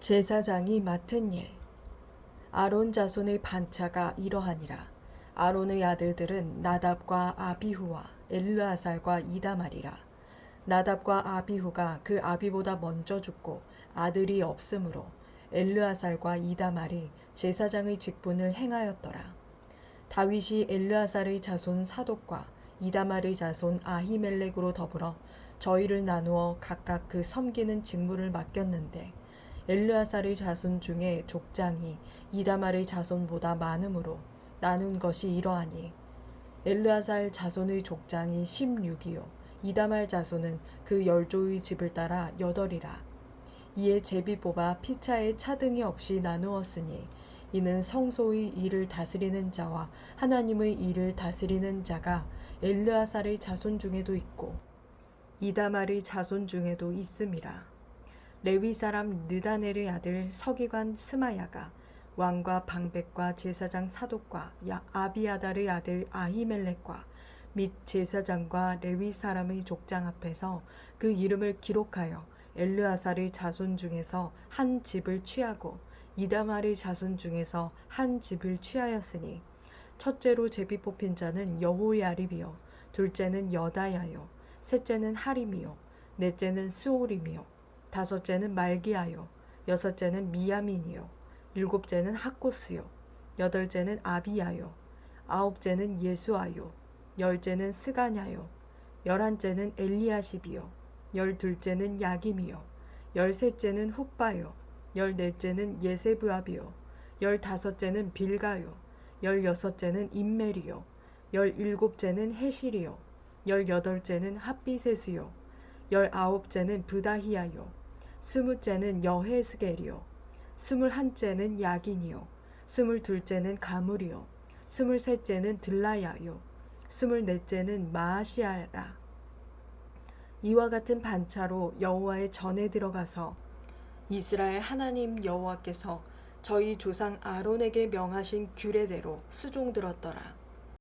제사장이 맡은 일. 아론 자손의 반차가 이러하니라. 아론의 아들들은 나답과 아비후와 엘르아살과 이다말이라. 나답과 아비후가 그 아비보다 먼저 죽고 아들이 없으므로 엘르아살과 이다말이 제사장의 직분을 행하였더라. 다윗이 엘르아살의 자손 사독과 이다말의 자손 아히멜렉으로 더불어 저희를 나누어 각각 그 섬기는 직무를 맡겼는데 엘르아살의 자손 중에 족장이 이다말의 자손보다 많으므로 나눈 것이 이러하니 엘르아살 자손의 족장이 16이요. 이다말 자손은 그 열조의 집을 따라 여덟이라. 이에 제비 뽑아 피차에 차등이 없이 나누었으니 이는 성소의 일을 다스리는 자와 하나님의 일을 다스리는 자가 엘르아살의 자손 중에도 있고 이다말의 자손 중에도 있음이라 레위 사람 느다넬의 아들 서기관 스마야가 왕과 방백과 제사장 사독과 야 아비아달의 아들 아히멜렉과 및 제사장과 레위 사람의 족장 앞에서 그 이름을 기록하여 엘르아살의 자손 중에서 한 집을 취하고 이다말의 자손 중에서 한 집을 취하였으니 첫째로 제비 뽑힌 자는 여호야립이요 둘째는 여다야요 셋째는 하림이요 넷째는 스오림이요 다섯째는 말기야요. 여섯째는 미야민이요. 일곱째는 학고스요. 여덟째는 아비야요. 아홉째는 예수아요. 열째는 스가냐요. 열한째는 엘리야십이요. 열둘째는 야김이요. 열셋째는 훗바요. 열넷째는 예세브압이요. 열다섯째는 빌가요. 열여섯째는 임멜이요. 열일곱째는 헤실이요. 열여덟째는 핫비세스요. 열아홉째는 브다히야요 스무째는 여헤스겔이요. 스물한째는 야긴이요. 스물둘째는 가물이요. 스물셋째는 들라야요. 스물넷째는 마아시아라. 이와 같은 반차로 여호와의 전에 들어가서 이스라엘 하나님 여호와께서 저희 조상 아론에게 명하신 규례대로 수종 들었더라